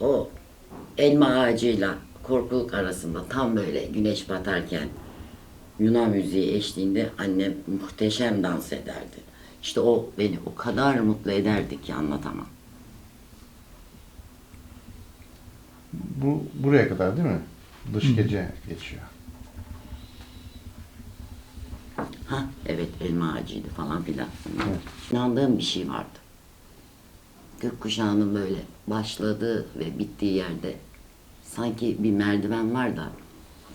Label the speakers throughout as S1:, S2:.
S1: o elma ağacıyla korkuluk arasında tam böyle güneş batarken Yunan müziği eşliğinde annem muhteşem dans ederdi. İşte o beni o kadar mutlu ederdi ki anlatamam.
S2: Bu buraya kadar değil mi? Dış gece geçiyor.
S1: Ha evet elma ağacıydı falan filan.
S2: Evet.
S1: İnandığım bir şey vardı. Gökkuşağının böyle başladığı ve bittiği yerde sanki bir merdiven var da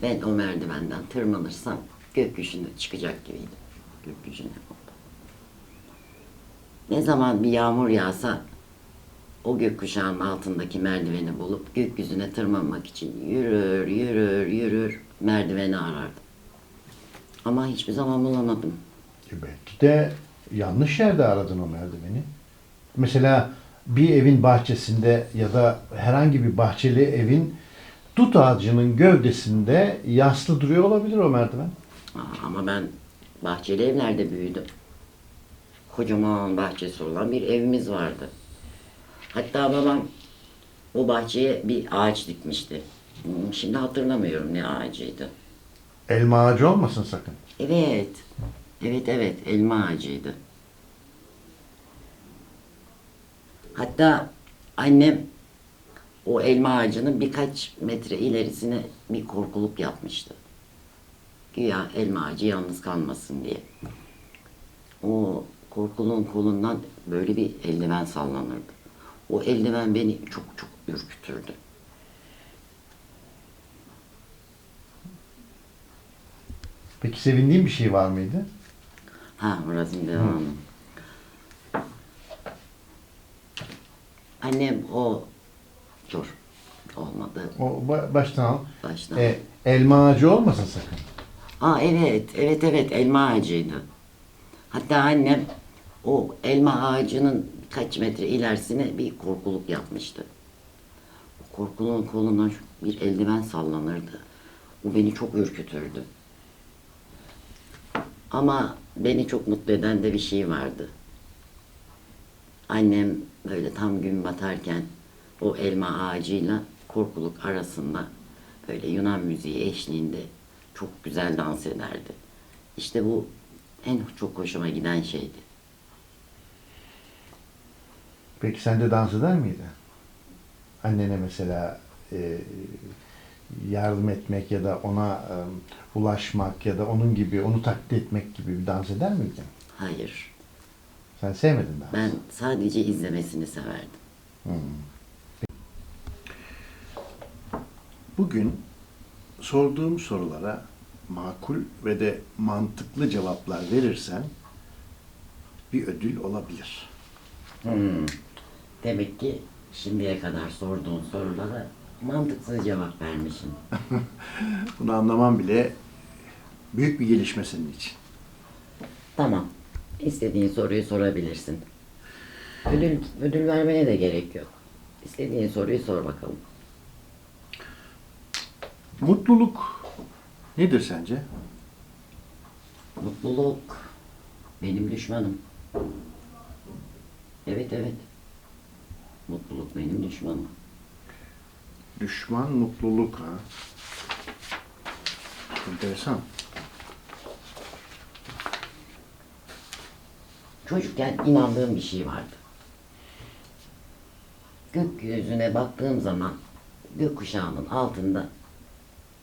S1: ben o merdivenden tırmanırsam gökyüzüne çıkacak gibiydim. Gökyüzüne. Ne zaman bir yağmur yağsa o gökkuşağının altındaki merdiveni bulup gökyüzüne tırmanmak için yürür, yürür, yürür merdiveni arardım. Ama hiçbir zaman bulamadım.
S2: E belki de yanlış yerde aradın o merdiveni. Mesela bir evin bahçesinde ya da herhangi bir bahçeli evin dut ağacının gövdesinde yaslı duruyor olabilir o merdiven.
S1: Aa, Ama ben bahçeli evlerde büyüdüm. Kocaman bahçesi olan bir evimiz vardı. Hatta babam o bahçeye bir ağaç dikmişti. Hmm, Şimdi hatırlamıyorum ne ağacıydı.
S2: Elma ağacı olmasın sakın.
S1: Evet. Evet evet elma ağacıydı. Hatta annem o elma ağacının birkaç metre ilerisine bir korkuluk yapmıştı. Güya elma ağacı yalnız kalmasın diye. O korkuluğun kolundan böyle bir eldiven sallanırdı. O eldiven beni çok çok ürkütürdü.
S2: Peki sevindiğin bir şey var mıydı?
S1: Ha burası devamı. Annem o dur olmadı
S2: O ba- baştan al.
S1: baştan.
S2: E, elma ağacı olmasın sakın.
S1: Aa evet evet evet elma ağacıydı. Hatta annem o elma ağacının kaç metre ilerisine bir korkuluk yapmıştı. O korkuluğun kolundan şu- bir eldiven sallanırdı. O beni çok ürkütürdü. Ama beni çok mutlu eden de bir şey vardı. Annem böyle tam gün batarken o elma ağacıyla korkuluk arasında böyle Yunan müziği eşliğinde çok güzel dans ederdi. İşte bu en çok hoşuma giden şeydi.
S2: Peki sen de dans eder miydin? Annene mesela e, yardım etmek ya da ona e, ulaşmak ya da onun gibi onu taklit etmek gibi bir dans eder miydin?
S1: Hayır.
S2: Sen sevmedin dans.
S1: Ben sadece izlemesini severdim.
S2: Bugün sorduğum sorulara makul ve de mantıklı cevaplar verirsen bir ödül olabilir.
S1: Hmm. Demek ki şimdiye kadar sorduğun sorulara mantıksız cevap vermişim.
S2: Bunu anlamam bile büyük bir gelişme senin için.
S1: Tamam. İstediğin soruyu sorabilirsin. Ödül, ödül vermeye de gerek yok. İstediğin soruyu sor bakalım.
S2: Mutluluk nedir sence?
S1: Mutluluk benim düşmanım. Evet evet. Mutluluk benim düşmanım.
S2: Düşman mutluluk ha. Enteresan.
S1: Çocukken inandığım bir şey vardı. Gökyüzüne baktığım zaman gökkuşağının altında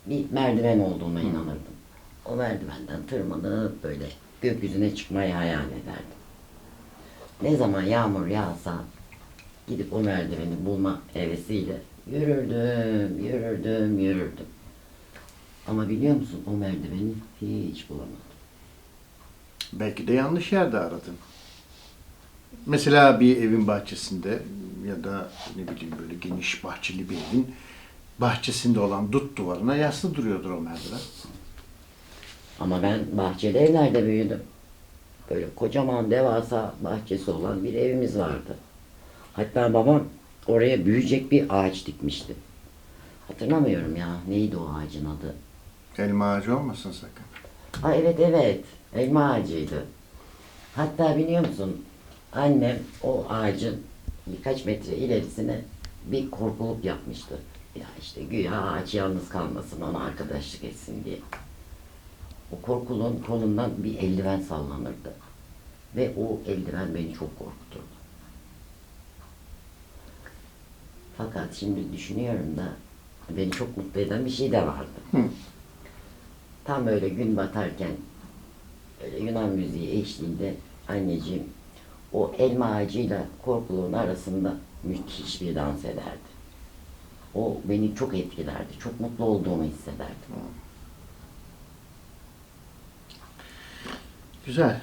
S1: bir merdiven olduğuna inanırdım. O merdivenden tırmanıp böyle gökyüzüne çıkmayı hayal ederdim. Ne zaman yağmur yağsa gidip o merdiveni bulma hevesiyle yürürdüm, yürürdüm, yürürdüm. Ama biliyor musun o merdiveni hiç bulamadım.
S2: Belki de yanlış yerde aradın. Mesela bir evin bahçesinde ya da ne bileyim böyle geniş bahçeli bir evin bahçesinde olan dut duvarına yaslı duruyordur o merdiven.
S1: Ama ben bahçeli evlerde büyüdüm. Böyle kocaman devasa bahçesi olan bir evimiz vardı. Hatta babam oraya büyüyecek bir ağaç dikmişti. Hatırlamıyorum ya neydi o ağacın adı.
S2: Elma ağacı olmasın sakın.
S1: Ha evet evet elma ağacıydı. Hatta biliyor musun annem o ağacın birkaç metre ilerisine bir korkuluk yapmıştı. Ya işte güya ağaç yalnız kalmasın, ona arkadaşlık etsin diye. O korkuluğun kolundan bir eldiven sallanırdı. Ve o eldiven beni çok korkuturdu. Fakat şimdi düşünüyorum da beni çok mutlu eden bir şey de vardı. Tam böyle gün batarken böyle Yunan müziği eşliğinde anneciğim o elma ağacıyla korkuluğun arasında müthiş bir dans ederdi. O beni çok etkilerdi. Çok mutlu olduğumu hissederdim.
S2: Güzel.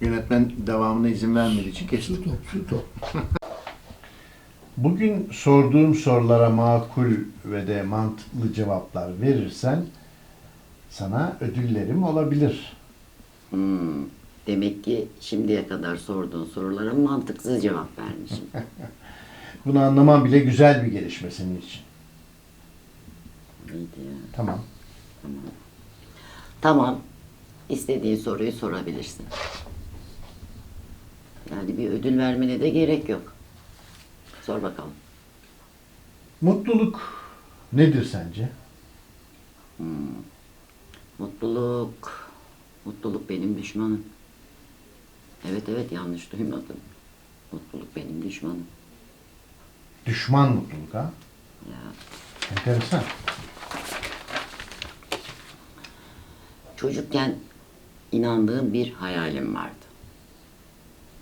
S2: Yönetmen devamına izin vermediği için
S3: top.
S2: Bugün sorduğum sorulara makul ve de mantıklı cevaplar verirsen sana ödüllerim olabilir.
S1: Hmm, demek ki şimdiye kadar sorduğun sorulara mantıksız cevap vermişim.
S2: Bunu anlaman bile güzel bir gelişme senin için.
S1: İyiydi ya.
S2: Tamam.
S1: Tamam. İstediğin soruyu sorabilirsin. Yani bir ödül vermene de gerek yok. Sor bakalım.
S2: Mutluluk nedir sence?
S1: Mutluluk. Mutluluk benim düşmanım. Evet evet yanlış duymadın. Mutluluk benim düşmanım.
S2: Düşman mutluluk ha?
S1: Ya
S2: Enteresan.
S1: çocukken inandığım bir hayalim vardı.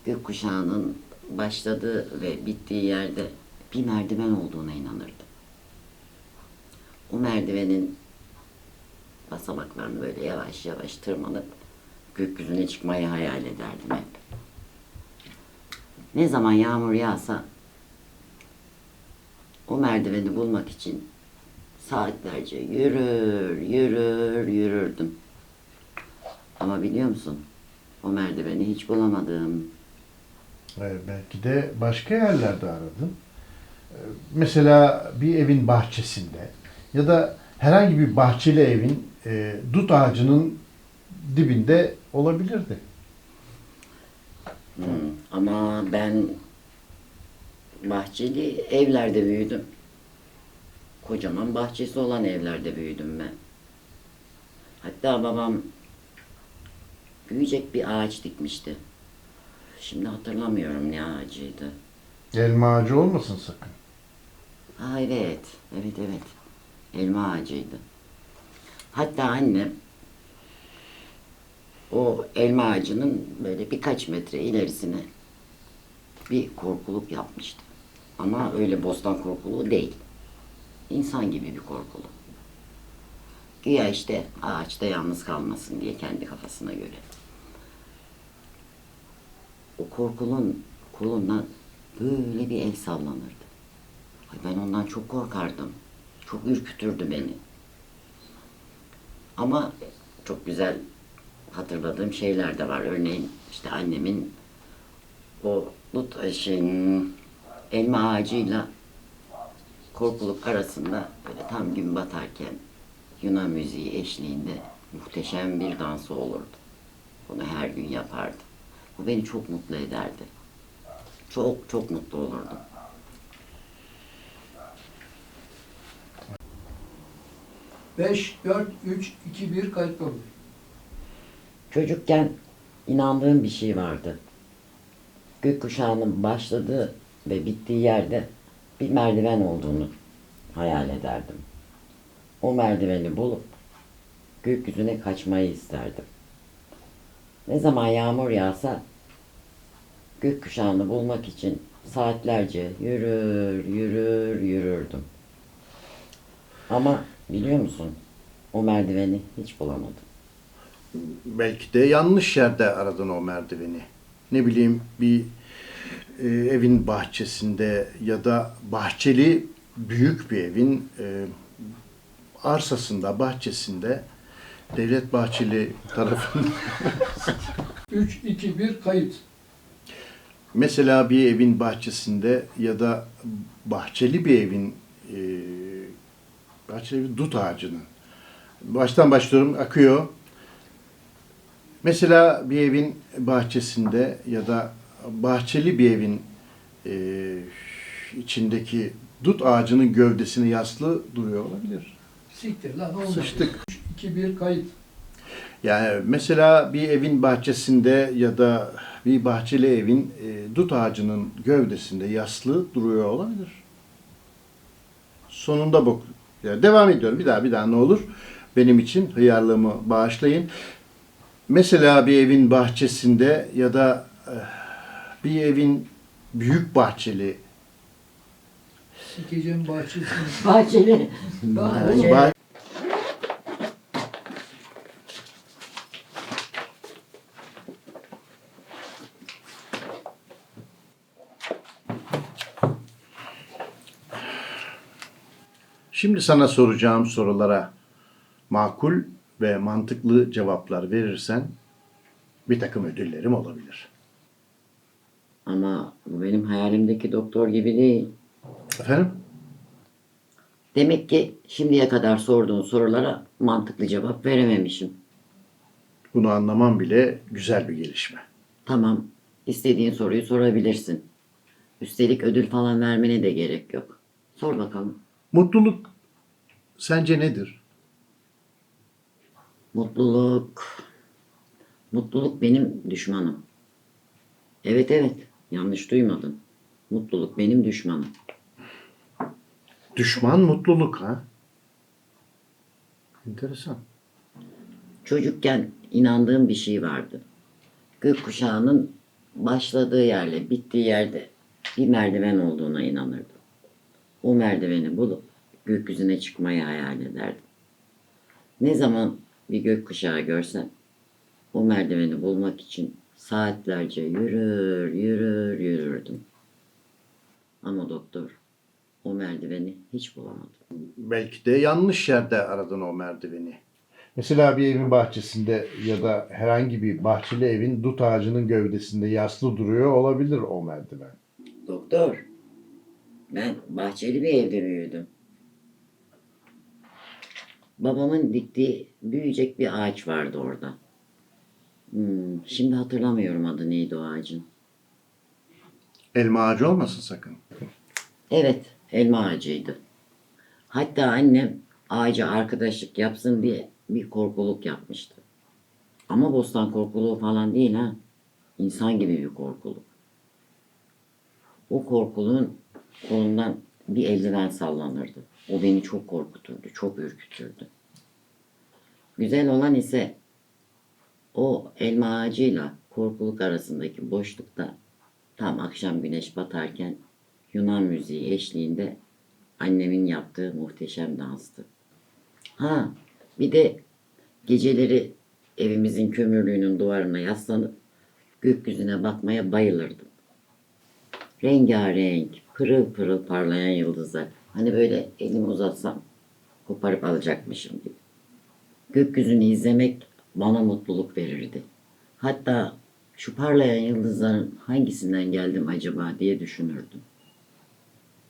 S1: Gökkuşağının başladığı ve bittiği yerde bir merdiven olduğuna inanırdım. O merdivenin basamaklarını böyle yavaş yavaş tırmanıp gökyüzüne çıkmayı hayal ederdim hep. Ne zaman yağmur yağsa o merdiveni bulmak için saatlerce yürür, yürür, yürürdüm. Ama biliyor musun? O merdiveni hiç bulamadım.
S2: Ee, belki de başka yerlerde aradın. Ee, Mesela bir evin bahçesinde ya da herhangi bir bahçeli evin e, dut ağacının dibinde olabilirdi.
S1: Hmm, Ama ben bahçeli evlerde büyüdüm. Kocaman bahçesi olan evlerde büyüdüm ben. Hatta babam büyüyecek bir ağaç dikmişti. Şimdi hatırlamıyorum ne ağacıydı.
S2: Elma ağacı olmasın sakın.
S1: Ha evet, evet evet. Elma ağacıydı. Hatta annem o elma ağacının böyle birkaç metre ilerisine bir korkuluk yapmıştı. Ama öyle bostan korkuluğu değil. İnsan gibi bir korkuluk. Güya işte ağaçta yalnız kalmasın diye kendi kafasına göre. O korkulun kolundan böyle bir el sallanırdı. Ay ben ondan çok korkardım. Çok ürkütürdü beni. Ama çok güzel hatırladığım şeyler de var. Örneğin işte annemin o dut şeyin, elma ağacıyla korkuluk arasında böyle tam gün batarken Yunan müziği eşliğinde muhteşem bir dansı olurdu. Bunu her gün yapardı. Bu beni çok mutlu ederdi. Çok çok mutlu olurdum.
S3: Beş, dört, üç, iki, bir kayıtlı olur.
S1: Çocukken inandığım bir şey vardı. Gökkuşağının başladığı ve bittiği yerde bir merdiven olduğunu hayal ederdim. O merdiveni bulup gökyüzüne kaçmayı isterdim. Ne zaman yağmur yağsa gökkuşağını bulmak için saatlerce yürür, yürür, yürürdüm. Ama biliyor musun? O merdiveni hiç bulamadım.
S2: Belki de yanlış yerde aradın o merdiveni. Ne bileyim bir e, evin bahçesinde ya da bahçeli büyük bir evin e, arsasında, bahçesinde devlet bahçeli tarafında
S3: Üç, iki, bir kayıt.
S2: mesela bir evin bahçesinde ya da bahçeli bir evin e, bahçeli bir dut ağacının baştan başlıyorum akıyor. Mesela bir evin bahçesinde ya da bahçeli bir evin e, içindeki dut ağacının gövdesine yaslı duruyor olabilir.
S3: Siktir lan olmadı.
S2: Sıçtık.
S3: 2 1 kayıt.
S2: Yani mesela bir evin bahçesinde ya da bir bahçeli evin e, dut ağacının gövdesinde yaslı duruyor olabilir. Sonunda bok. Ya devam ediyorum. Bir daha bir daha ne olur. Benim için hıyarlığımı bağışlayın. Mesela bir evin bahçesinde ya da eh, bir evin büyük bahçeli
S3: Sikeceğim bahçesini.
S1: Bahçeli.
S3: Bahçeli.
S2: Şimdi sana soracağım sorulara makul ve mantıklı cevaplar verirsen bir takım ödüllerim olabilir.
S1: Ama bu benim hayalimdeki doktor gibi değil.
S2: Efendim?
S1: Demek ki şimdiye kadar sorduğun sorulara mantıklı cevap verememişim.
S2: Bunu anlamam bile güzel bir gelişme.
S1: Tamam, istediğin soruyu sorabilirsin. Üstelik ödül falan vermene de gerek yok. Sor bakalım.
S2: Mutluluk sence nedir?
S1: Mutluluk. Mutluluk benim düşmanım. Evet evet, yanlış duymadın. Mutluluk benim düşmanım.
S2: Düşman mutluluk ha? Enteresan.
S1: Çocukken inandığım bir şey vardı. Gökkuşağının başladığı yerle bittiği yerde bir merdiven olduğuna inanırdım. O merdiveni bulup gökyüzüne çıkmayı hayal ederdim. Ne zaman bir gökkuşağı görsem o merdiveni bulmak için saatlerce yürür, yürür, yürürdüm. Ama doktor o merdiveni hiç bulamadı.
S2: Belki de yanlış yerde aradın o merdiveni. Mesela bir evin bahçesinde ya da herhangi bir bahçeli evin dut ağacının gövdesinde yaslı duruyor olabilir o merdiven.
S1: Doktor, ben bahçeli bir evde büyüdüm. Babamın diktiği büyüyecek bir ağaç vardı orada. Hmm, şimdi hatırlamıyorum adı neydi o ağacın.
S2: Elma ağacı olmasın sakın.
S1: Evet, elma ağacıydı. Hatta annem ağaca arkadaşlık yapsın diye bir korkuluk yapmıştı. Ama bostan korkuluğu falan değil ha. İnsan gibi bir korkuluk. O korkuluğun kolundan bir eldiven sallanırdı. O beni çok korkuturdu, çok ürkütürdü. Güzel olan ise o elma ağacıyla korkuluk arasındaki boşlukta tam akşam güneş batarken Yunan müziği eşliğinde annemin yaptığı muhteşem danstı. Ha, bir de geceleri evimizin kömürlüğünün duvarına yaslanıp gökyüzüne bakmaya bayılırdım. Rengarenk, pırıl pırıl parlayan yıldızlar. Hani böyle elimi uzatsam koparıp alacakmışım gibi. Gökyüzünü izlemek bana mutluluk verirdi. Hatta şu parlayan yıldızların hangisinden geldim acaba diye düşünürdüm.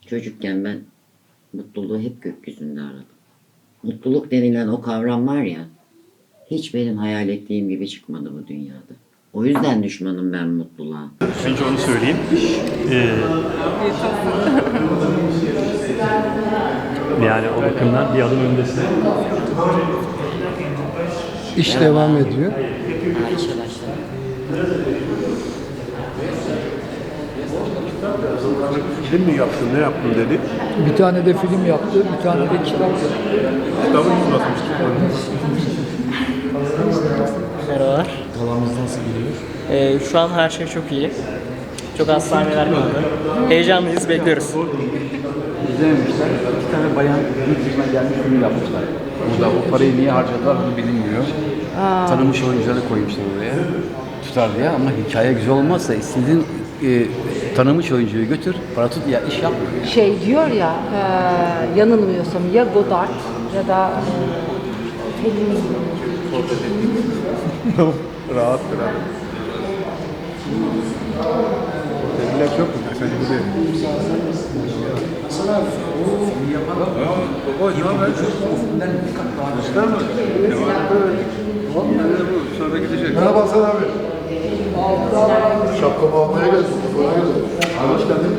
S1: Çocukken ben mutluluğu hep gökyüzünde aradım. Mutluluk denilen o kavram var ya, hiç benim hayal ettiğim gibi çıkmadı bu dünyada. O yüzden düşmanım ben mutluluğa.
S4: Önce onu söyleyeyim. Ee, yani o bakımdan bir adım öndesin.
S5: İş devam ediyor.
S1: Ha, işe başladım.
S6: Film mi yaptın, ne yaptın dedi.
S5: Bir tane de film yaptı, bir tane de kitap yaptı.
S6: Kitabı yüz basmıştık.
S7: Merhabalar.
S5: Nasıl gidiyor?
S7: Ee, şu an her şey çok iyi. Çok az sahneler kaldı. Heyecanlıyız, bekliyoruz.
S8: izlememişler. İki tane bayan yurt dışından gelmiş film yapmışlar. Burada o parayı niye harcadılar bunu bilinmiyor. Tanınmış oyuncuları koymuşlar oraya. Tutar diye ama hikaye güzel olmazsa istediğin e, tanınmış oyuncuyu götür, para tut ya iş yap.
S9: şey diyor ya, e, yanılmıyorsam ya Godard ya da e.
S6: Rahat bir abi. Tebrikler çok güzel. Sen gibi. İster mi? bu sonra gidecek. Merhaba Hasan abi.
S10: Şapkamı almaya geldim. Hoş geldin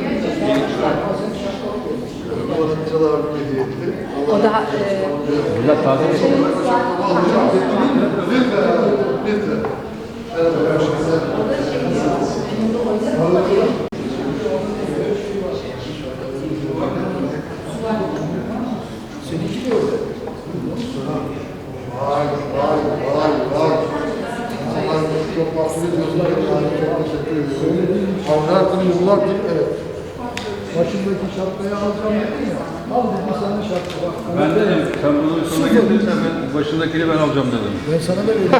S10: balıkçılar hediye etti.
S9: O daha... E,
S8: Bunlar taze mi? Şey-
S10: lütfen, lütfen. Evet,
S5: sana da
S10: veririm.